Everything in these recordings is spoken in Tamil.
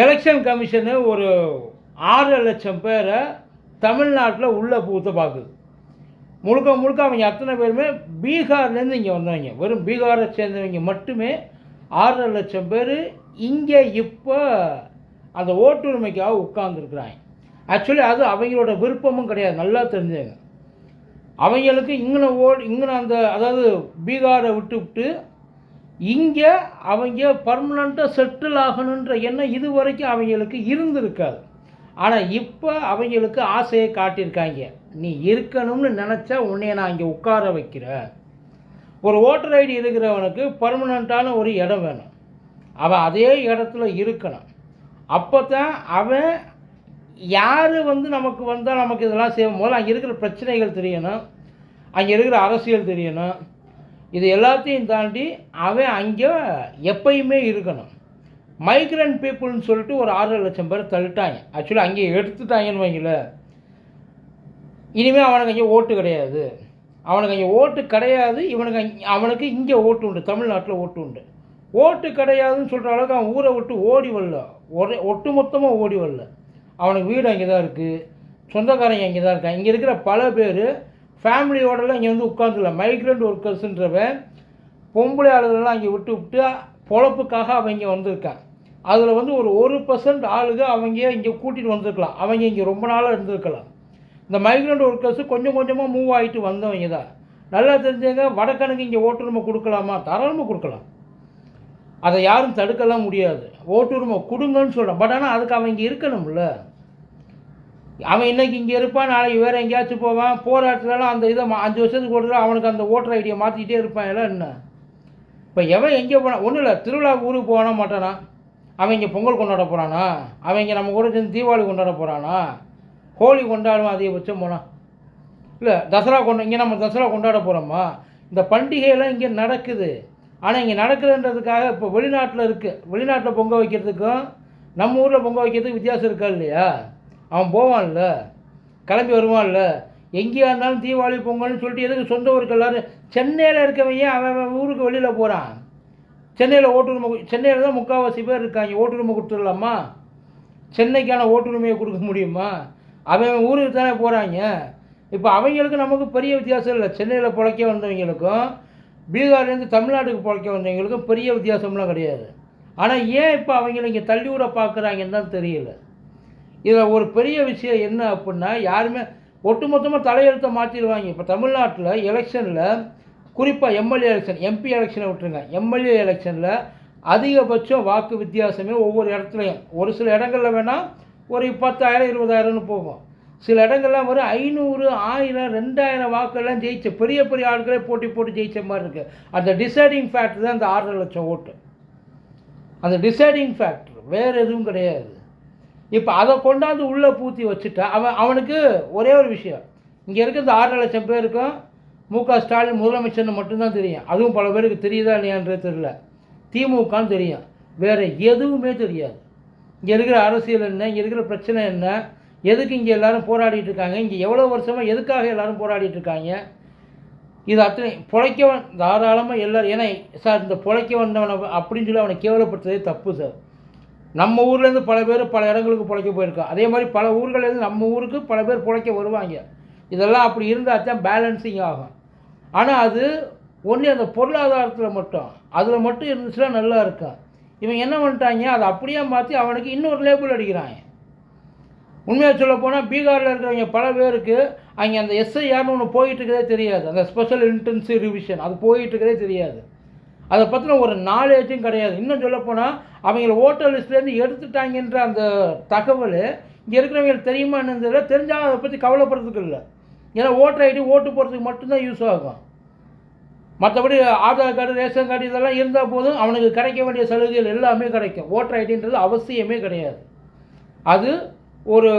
எலெக்ஷன் கமிஷனு ஒரு ஆறு லட்சம் பேரை தமிழ்நாட்டில் உள்ளே பூத்த பார்க்குது. முழுக்க முழுக்க அவங்க அத்தனை பேருமே பீகார்லேருந்து இங்கே வந்தவங்க. வெறும் பீகாரை சேர்ந்தவங்க மட்டுமே ஆறரை லட்சம் பேர் இங்கே இப்போ அந்த ஓட்டுரிமைக்காக உட்காந்துருக்குறாங்க ஆக்சுவலி அது அவங்களோட விருப்பமும் கிடையாது. நல்லா தெரிஞ்சுங்க. அவங்களுக்கு இங்கே ஓட் இங்கன அந்த அதாவது பீகாரை விட்டு விட்டு இங்கே அவங்க பர்மனண்ட்டாக செட்டில் ஆகணுன்ற எண்ணம் இது வரைக்கும் அவங்களுக்கு இருந்திருக்காது. ஆனால் இப்போ அவங்களுக்கு ஆசையை காட்டியிருக்காங்க. நீ இருக்கணும்னு நினச்சா உன்னைய நான் இங்கே உட்கார வைக்கிறேன். ஒரு ஓட்டர் ஐடி இருக்கிறவனுக்கு பர்மனண்ட்டான ஒரு இடம் வேணும். அவன் அதே இடத்துல இருக்கணும். அப்போ தான் அவன் யார் வந்து நமக்கு வந்தால் நமக்கு இதெல்லாம் செய்யும்? போது அங்கே இருக்கிற பிரச்சனைகள் தெரியணும். அங்கே இருக்கிற அரசியல் தெரியணும். இது எல்லாத்தையும் தாண்டி அவன் அங்கே எப்பயுமே இருக்கணும். மைக்ரண்ட் பீப்புள்னு சொல்லிட்டு ஒரு ஆறரை லட்சம் பேர் தள்ளிட்டாங்க. ஆக்சுவலாக அங்கே எடுத்துட்டாங்கன்னு வைங்களேன். இனிமேல் அவனுக்கு அங்கே ஓட்டு கிடையாது. அவனுக்கு அங்கே ஓட்டு கிடையாது. இவனுக்கு அவனுக்கு இங்கே ஓட்டு உண்டு. தமிழ்நாட்டில் ஓட்டு உண்டு. ஓட்டு கிடையாதுன்னு சொல்கிற அளவுக்கு அவன் ஊரை விட்டு ஓடி வரல. ஒரே ஒட்டு மொத்தமாக ஓடி வரல. அவனுக்கு வீடு அங்கே தான் இருக்குது சொந்தக்காரங்க அங்கே தான் இருக்கான் இங்கே இருக்கிற பல பேர் ஃபேமிலியோடலாம் இங்கே வந்து உட்காந்துல மைக்ரண்ட் ஒர்க்கர்ஸுன்றவன் பொம்பளை ஆளுகளெல்லாம் அங்கே விட்டு விட்டு பொழப்புக்காக அவங்க இங்கே வந்திருக்கான் அதில் வந்து ஒரு ஒரு பர்சன்ட் ஆளுங்க அவங்க இங்கே கூட்டிகிட்டு வந்திருக்கலாம். அவங்க இங்கே ரொம்ப நாளாக இருந்திருக்கலாம் இந்த மைக்ரண்ட் ஒர்க்கர்ஸு கொஞ்சம் கொஞ்சமாக மூவ் ஆகிட்டு வந்தவங்க தான். நல்லா தெரிஞ்சவங்க வடக்கனுக்கு இங்கே ஓட்டுரிமை கொடுக்கலாமா? தாராளமாக கொடுக்கலாம். அதை யாரும் தடுக்கலாம் முடியாது. ஓட்டுரிமை கொடுங்கன்னு சொல்கிறேன் பட் ஆனால் அதுக்கு அவங்க இருக்கணும்ல. அவன் இன்னைக்கு இங்கே இருப்பான் நாளைக்கு வேறு எங்கேயாச்சும் போவான். போராட்டத்துலலாம் அந்த இதை மா- அஞ்சு வருஷத்துக்கு ஒரு தடவை அவனுக்கு அந்த ஓட்டர் ஐடியை மாற்றிக்கிட்டே இருப்பான். எல்லாம் என்ன? இப்போ எவன் எங்கே போனான் ஒன்றும் இல்லை திருவிழா ஊருக்கு போனா மாட்டானா? அவன் இங்கே பொங்கல் கொண்டாட போகிறானா அவன் இங்கே நம்ம கூட சேர்ந்து தீபாவளி கொண்டாட போகிறானா ஹோலி கொண்டாடுவான் அதிகபட்சம் போனான் இல்லை தசரா கொண்ட இங்கே நம்ம தசரா கொண்டாட போகிறோமா இந்த பண்டிகையெல்லாம் இங்கே நடக்குது. ஆனால் இங்கே நடக்குதுன்றதுக்காக இப்போ வெளிநாட்டில் இருக்குது வெளிநாட்டில் பொங்க வைக்கிறதுக்கும் நம்ம ஊரில் பொங்க வைக்கிறதுக்கு வித்தியாசம் இருக்கா இல்லையா? அவன் போவான்ல? கிளம்பி வருவான்ல? எங்கேயா இருந்தாலும் தீபாவளி பொங்கல்னு சொல்லிட்டு எதுக்கு சொந்த ஊருக்கு எல்லாரும்? சென்னையில் இருக்கவங்க அவன் அவன் ஊருக்கு வெளியில் போகிறான் சென்னையில் ஓட்டுரிமை சென்னையில் தான் முக்கால்வாசி பேர் இருக்காங்க. ஓட்டுரிமை கொடுத்துடலாமா? சென்னைக்கான ஓட்டுரிமையை கொடுக்க முடியுமா? அவன் அவன் ஊருக்கு தானே போகிறாங்க இப்போ அவங்களுக்கு நமக்கு பெரிய வித்தியாசம் இல்லை. சென்னையில் பிழைக்க வந்தவங்களுக்கும் பீகார்லேருந்து தமிழ்நாட்டுக்கு பிழைக்க வந்தவங்களுக்கும் பெரிய வித்தியாசம்லாம் கிடையாது. ஆனால் ஏன் இப்போ அவங்கள இங்கே தள்ளி விட பார்க்குறாங்கன்னு தான் தெரியல. இதில் ஒரு பெரிய விஷயம் என்ன அப்படின்னா யாருமே ஒட்டுமொத்தமாக தலையெழுத்தை மாற்றிடுவாங்க இப்போ தமிழ்நாட்டில் எலெக்ஷனில் குறிப்பாக எம்எல்ஏ எலெக்ஷன் எம்பி எலெக்ஷனை விட்டுருங்க. எம்எல்ஏ எலெக்ஷனில் அதிகபட்சம் வாக்கு வித்தியாசமே ஒவ்வொரு இடத்துலையும். ஒரு சில இடங்களில் வேணால் ஒரு பத்தாயிரம் இருபதாயிரம்னு போகும். சில இடங்கள்லாம் வரும் ஐநூறு ஆயிரம் ரெண்டாயிரம் வாக்கெல்லாம் ஜெயிச்ச பெரிய பெரிய ஆட்களே போட்டி போட்டு ஜெயிச்ச மாதிரி இருக்குது அந்த டிசைடிங் ஃபேக்டர் தான் அந்த ஆறரை லட்சம் ஓட்டு. அந்த டிசைடிங் ஃபேக்டர் வேறு எதுவும் கிடையாது. இப்போ அதை கொண்டாந்து உள்ளே பூத்தி வச்சுட்டா அவன் அவனுக்கு ஒரே ஒரு விஷயம். இங்கே இருக்க இந்த ஆறரை லட்சம் பேருக்கும் மு க ஸ்டாலின் முதலமைச்சர்னு மட்டும்தான் தெரியும். அதுவும் பல பேருக்கு தெரியுதா இல்லையான்றது தெரியல. திமுகன்னு தெரியும். வேறு எதுவுமே தெரியாது. இங்கே இருக்கிற அரசியல் என்ன? இங்கே இருக்கிற பிரச்சனை என்ன? எதுக்கு இங்கே எல்லோரும் போராடிட்டு இருக்காங்க? இங்கே எவ்வளோ வருஷமாக எதுக்காக எல்லாரும் போராடிட்டு இருக்காங்க? இது அத்தனை பிழைக்க தாராளமாக எல்லோரும் ஏன்னா சார் இந்த பிழைக்க வந்தவனை அப்படின்னு சொல்லி அவனை கேவலப்படுத்துறதே தப்பு சார். நம்ம ஊர்லேருந்து பல பேர் பல இடங்களுக்கு பிழைக்க போயிருக்கான் அதே மாதிரி பல ஊர்கள்லேருந்து நம்ம ஊருக்கு பல பேர் பிழைக்க வருவாங்க. இதெல்லாம் அப்படி இருந்தால் தான் பேலன்சிங் ஆகும். ஆனால் அது ஒன்லி அந்த பொருளாதாரத்தில் மட்டும். அதில் மட்டும் இருந்துச்சுன்னா நல்லா இருக்கும். இவங்க என்ன பண்ணிட்டாங்க? அதை அப்படியே மாற்றி அவனுக்கு இன்னொரு லேபிள் அடிக்கிறாங்க. உண்மையாக சொல்ல போனால் பீகாரில் இருக்கிறவங்க பல பேருக்கு அங்கே அந்த எஸ்ஐஆர்னு ஒன்று போயிட்டுருக்கதே தெரியாது. அந்த ஸ்பெஷல் இன்டென்சிவ் ரிவிஷன் அது போயிட்டுருக்கதே தெரியாது. அதை பற்றின ஒரு நாலேஜும் கிடையாது. இன்னும் சொல்லப்போனால் அவங்கள ஓட்டர் லிஸ்ட்லேருந்து எடுத்துட்டாங்கன்ற அந்த தகவல் இங்கே இருக்கிறவங்களுக்கு தெரியுமா என்னது தெரிஞ்சாலும் அதை பற்றி கவலைப்படுறதுக்கு இல்லை. ஏன்னா ஓட்டர் ஐடி ஓட்டு போகிறதுக்கு மட்டும்தான் யூஸ் ஆகும். மற்றபடி ஆதார் கார்டு ரேஷன் கார்டு இதெல்லாம் இருந்தால் போதும். அவனுக்கு கிடைக்க வேண்டிய சலுகைகள் எல்லாமே கிடைக்கும். ஓட்டர் ஐடின்றது அவசியமே கிடையாது. அது ஒரு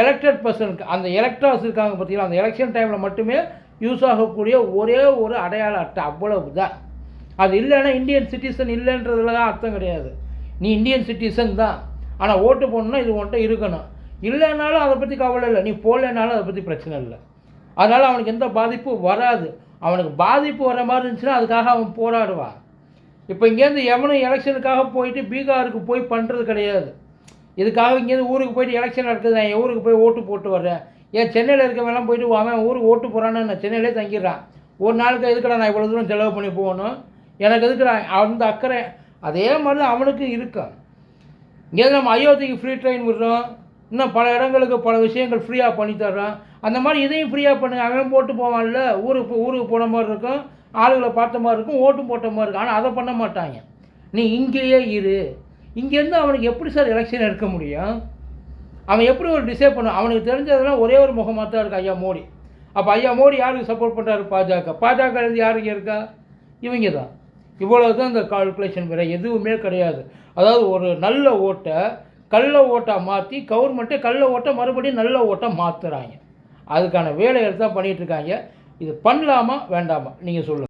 எலெக்டட் பர்சனுக்கு அந்த எலக்ட்ராஸ் இருக்காங்க பார்த்தீங்களா அந்த எலெக்ஷன் டைமில் மட்டுமே யூஸ் ஆகக்கூடிய ஒரே ஒரு அடையாள அட்டை. அவ்வளவு தான் அது இல்லைன்னா இந்தியன் சிட்டிசன் இல்லைன்றதுல தான் அர்த்தம் கிடையாது. நீ இந்தியன் சிட்டிசன் தான். ஆனால் ஓட்டு போடணும்னா இது உன்ட்ட இருக்கணும். இல்லைனாலும் அதை பற்றி கவலை இல்லை. நீ போடலைனாலும் அதை பற்றி பிரச்சனை இல்லை. அதனால் அவனுக்கு எந்த பாதிப்பும் வராது. அவனுக்கு பாதிப்பு வர மாதிரி இருந்துச்சுன்னா அதுக்காக அவன் போராடுவான். இப்போ இங்கேருந்து எவனும் எலெக்ஷனுக்காக போயிட்டு பீகாருக்கு போய் பண்ணுறது கிடையாது. இதுக்காக இங்கேருந்து ஊருக்கு போயிட்டு எலெக்ஷன் நடக்குது. நான் என் ஊருக்கு போய் ஓட்டு போட்டு வர்றேன். ஏன் சென்னையில் இருக்கவெல்லாம் போயிட்டு அவன் ஊருக்கு ஓட்டு போகிறான்னு நான் சென்னையிலே தங்கிடுறான். ஒரு நாளுக்கு எதுக்கடா நான் இவ்வளோ தூரம் செலவு பண்ணி போகணும்? எனக்கு எதுக்குடா அந்த அக்கறை? அதே மாதிரி தான் அவனுக்கு இருக்கும். இங்கே நம்ம அயோத்திக்கு ஃப்ரீ ட்ரெயின் விடுறோம். இன்னும் பல இடங்களுக்கு பல விஷயங்கள் ஃப்ரீயாக பண்ணி தர்றோம். அந்த மாதிரி இதையும் ஃப்ரீயாக பண்ணுங்க அவன் போட்டு போவான்ல. ஊருக்கு ஊருக்கு போன மாதிரி இருக்கும். ஆளுகளை பார்த்த மாதிரி இருக்கும். ஓட்டு போட்ட மாதிரி இருக்கும். ஆனால் அதை பண்ண மாட்டாங்க. நீ இங்கேயே இரு. இங்கேருந்து அவனுக்கு எப்படி சார் எலெக்ஷன் எடுக்க முடியும்? அவன் எப்படி ஒரு டிசைட் பண்ணுவான் அவனுக்கு தெரிஞ்சதெல்லாம் ஒரே ஒரு முகமாக தான் இருக்கு ஐயா மோடி. அப்போ ஐயா மோடி யாருக்கு சப்போர்ட் பண்ணுறாரு பாஜக. பாஜக இருந்து இருக்கா? இவங்க தான். இவ்வளவு தான் இந்த கால்குலேஷன் வேறு எதுவுமே கிடையாது. அதாவது ஒரு நல்ல ஓட்டை கள்ள ஓட்டாக மாற்றி கவர்மெண்ட்டே கள்ள ஓட்டை மறுபடியும் நல்ல ஓட்டை மாற்றுறாங்க அதுக்கான வேலைகள் தான் பண்ணிகிட்ருக்காங்க இது பண்ணலாமா வேண்டாமா? நீங்கள் சொல்லுங்கள்